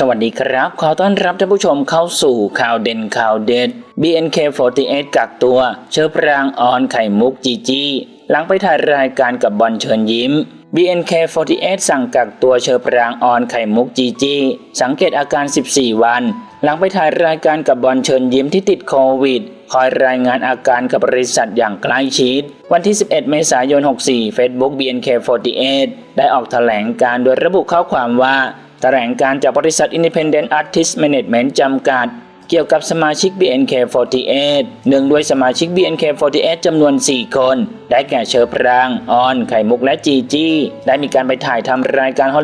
สวัสดีครับ ขอต้อนรับท่านผู้ชมเข้าสู่ข่าวเด่นข่าวเด็ด BNK48 กักตัวเชื้อพรางออนไข่มุกจีจีหลังไปถ่ายรายการกับบอลเชิญยิ้ม BNK48 สั่งกักตัวเชื้อพรางออนไข่มุกจีจีสังเกตอาการ 14 วัน หลังไปถ่ายรายการกับบอลเชิญยิ้มที่ติดโควิด คอยรายงานอาการกับบริษัทอย่างใกล้ชิด วันที่ 11 เมษายน 64 Facebook BNK48 ได้ออกแถลงการโดยระบุข้อความว่า ถลงการจากบริษัท Independent Artist Management จำกัด เกี่ยวกับสมาชิก BNK48 หนึ่งด้วยสมาชิก BNK48 จำนวน 4 คน ได้แก่เชอร์พราง ออน ไข่มุกและจีจี้ ได้มีการไปถ่ายทำรายการฮอล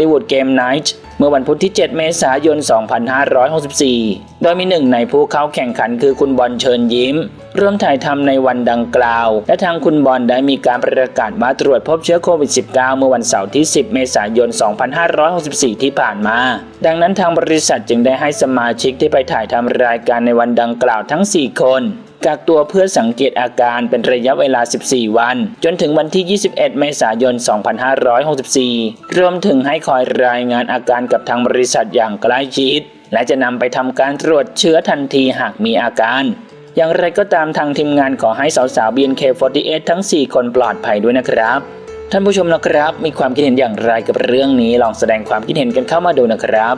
เมื่อวันพุธที่ 7 เมษายน 2564 โดยมีหนึ่งในผู้เข้าแข่งขันคือคุณบอลเชิญยิ้ม ร่วมถ่ายทำในวันดังกล่าว และทางคุณบอลได้มีการประกาศมาตรวจพบเชื้อโควิด -19 เมื่อวันเสาร์ที่ 10 เมษายน 2564 ที่ผ่านมา ดังนั้นทางบริษัทจึงได้ให้สมาชิกที่ไปถ่ายทำรายการในวันดังกล่าวทั้ง 4 คน กักตัวเพื่อสังเกตอาการเป็นระยะเวลา 14 วัน จนถึงวันที่ 21 เมษายน 2564 รวมถึงให้คอยรายงานอาการกับทางบริษัทอย่างใกล้ชิด และจะนำไปทำการตรวจเชื้อทันทีหากมีอาการอย่างไรก็ตามทางทีมงานขอให้สาวๆ BNK48 ทั้ง 4 คนปลอดภัยด้วยนะครับ ท่านผู้ชมนะครับ มีความคิดเห็นอย่างไรกับเรื่องนี้ลองแสดงความคิดเห็นกันเข้ามาดูนะครับ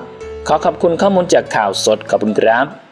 ขอขอบคุณข้อมูลจากข่าวสดขอบคุณครับ